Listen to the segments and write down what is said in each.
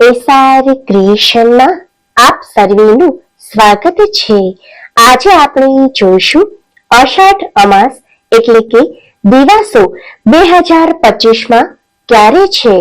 SR ક્રિએશનમાં આપ સર્વેનું સ્વાગત છે. આજે આપણે જોઈશું અષાઢ અમાસ એટલે કે દિવાસો બે હજાર પચીસમાં ક્યારે છે?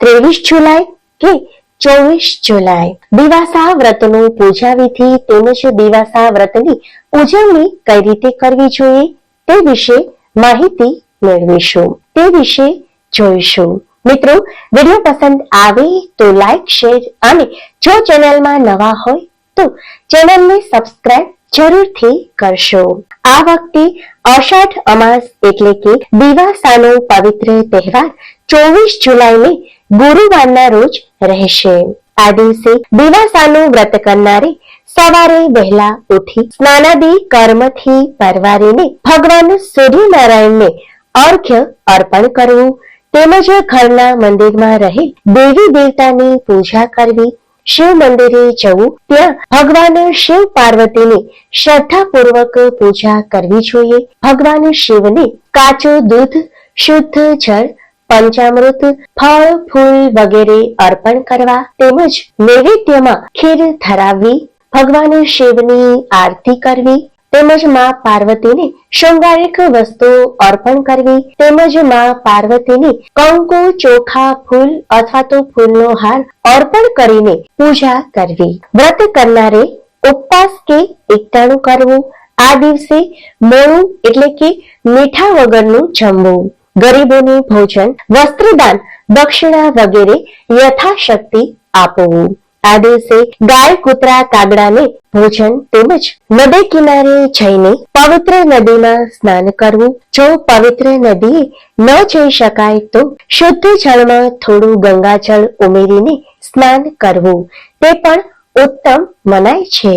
ત્રેવીસ જુલાઈ કે ચોવીસ જુલાઈ? દિવાસા વ્રતનું પૂજા વિધિ તેમજ દિવાસા વ્રતની ઉજવણી કઈ રીતે કરવી જોઈએ તે વિશે માહિતી મેળવીશું. તે વિશે જોઈશું. મિત્રો, વીડિયો પસંદ આવે તો લાઈક શેર અને જો ચેનલમાં નવા હોય તો ચેનલને સબસ્ક્રાઇબ જરૂરથી કરશો. આ વખતે અષાઢ અમાસ એટલે કે દિવાસાનો પવિત્ર તહેવાર ચોવીસ જુલાઈને ગુરુવારના રોજ રહેશે. આ દિવસે દિવાસાનું વ્રત કરનારે સવારે વહેલા ઉઠી સ્નાનાદિ કર્મથી પરવારીને ભગવાન સૂર્યનારાયણને અર્ઘ્ય અર્પણ કરવું તેમજ ઘરના મંદિરમાં રહી દેવી દેવતાની પૂજા કરવી, શિવ મંદિરે જવું, ત્યાં ભગવાન શિવ પાર્વતીની શ્રદ્ધાપૂર્વક પૂજા કરવી જોઈએ. ભગવાન શિવને કાચું દૂધ, શુદ્ધ જળ, પંચામૃત, ફળ, ફૂલ વગેરે અર્પણ કરવા તેમજ નૈવેદ્યમાં ખીર ધરાવવી ભગવાન શિવની આરતી કરવી તેમજમાં પાર્વતીને શૃંગારિક વસ્તુઓ અર્પણ કરવી, તેમજમાં પાર્વતીને કંકુ, ચોખા, ફૂલ અથવા તો ફૂલનો હાર અર્પણ કરીને પૂજા કરવી. વ્રત કરનારે ઉપવાસ કે એકટાણું કરવું. આ દિવસે મોડું એટલે કે મીઠા વગરનું જમવું. ગરીબોને ભોજન, વસ્ત્રદાન, દક્ષિણા વગેરે યથાશક્તિ આપવું. આ દિવસે ગાય, કૂતરા, કાગડાને ભોજન તેમજ નદી કિનારે જઈને પવિત્ર નદીમાં સ્નાન કરવું. જો પવિત્ર નદીએ ન જઈ શકાય તો શુદ્ધ જળમાં થોડું ગંગાજળ ઉમેરીને સ્નાન કરવું. તે પણ ઉત્તમ મનાય છે.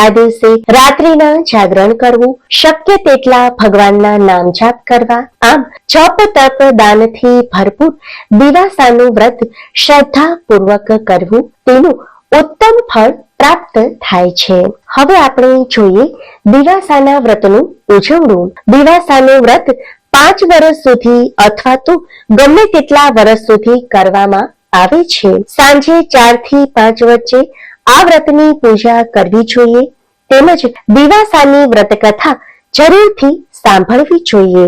આ દિવસે રાત્રિના જાગરણ કરવું શક્ય તેટલા ભગવાનના નામ જાપ કરવા. આમ જપ, તપ, દાનથી ભરપૂર દિવાસાનું વ્રત શ્રદ્ધા પૂર્વક કરવું તેનું ઉત્તમ ફળ પ્રાપ્ત થાય છે. હવે આપણે જોઈએ દિવાસાના વ્રતનું ઉજવણું. દિવાસાનું વ્રત પાંચ વર્ષ સુધી અથવા તો ગમે તેટલા વર્ષ સુધી કરવામાં આવે છે. સાંજે ચારથી પાંચ વચ્ચે આ વ્રતની પૂજા કરવી જોઈએ તેમજ દિવાસાની વ્રત કથા જરૂરથી સાંભળવી જોઈએ.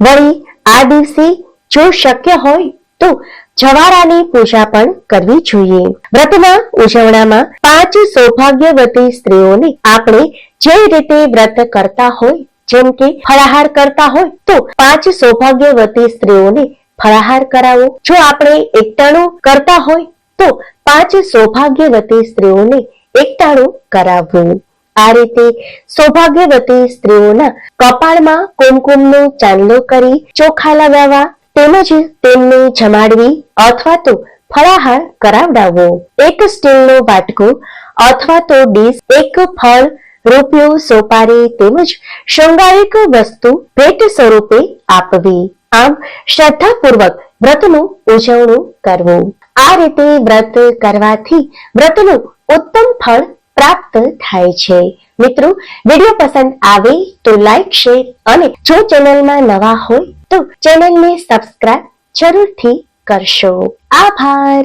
વળી આ દિવસે જો શક્ય હોય તો જવારાની પૂજા પણ કરવી જોઈએ. વ્રતના ઉજવણામાં પાંચ સૌભાગ્યવતી સ્ત્રીઓને આપણે જે રીતે વ્રત કરતા હોય, જેમ કે ફળાહાર કરતા હોય, તો પાંચ સૌભાગ્યવતી સ્ત્રીઓને ફળાહાર કરાવો. જો આપણે એકટાણું કરતા હોય તો પાંચ સૌભાગ્યવતી સ્ત્રીઓને એકટાણું કરાવવું આ રીતે સૌભાગ્યવતી સ્ત્રીઓના કપાળમાં કુમકુમનો ચાંદલો કરી ચોખા લગાવવા તેમજ તેમને જમાડવી અથવા તો ફળાહાર કરાવડાવવો. એક સ્ટીલનો વાટકો અથવા તો ડીશ, એક ફળ રૂપિયો સોપારી તેમજ શૃંગારિક વસ્તુ ભેટ સ્વરૂપે આપવી. આમ શ્રદ્ધાપૂર્વક વ્રતનું ઉજવણું કરવું. આ રીતે વ્રત કરવાથી વ્રતનું ઉત્તમ ફળ પ્રાપ્ત થાય છે. મિત્રો, વીડિયો પસંદ આવે તો લાઈક શેર અને જો ચેનલમાં નવા હોય તો ચેનલને સબસ્ક્રાઇબ જરૂરથી કરશો. આભાર.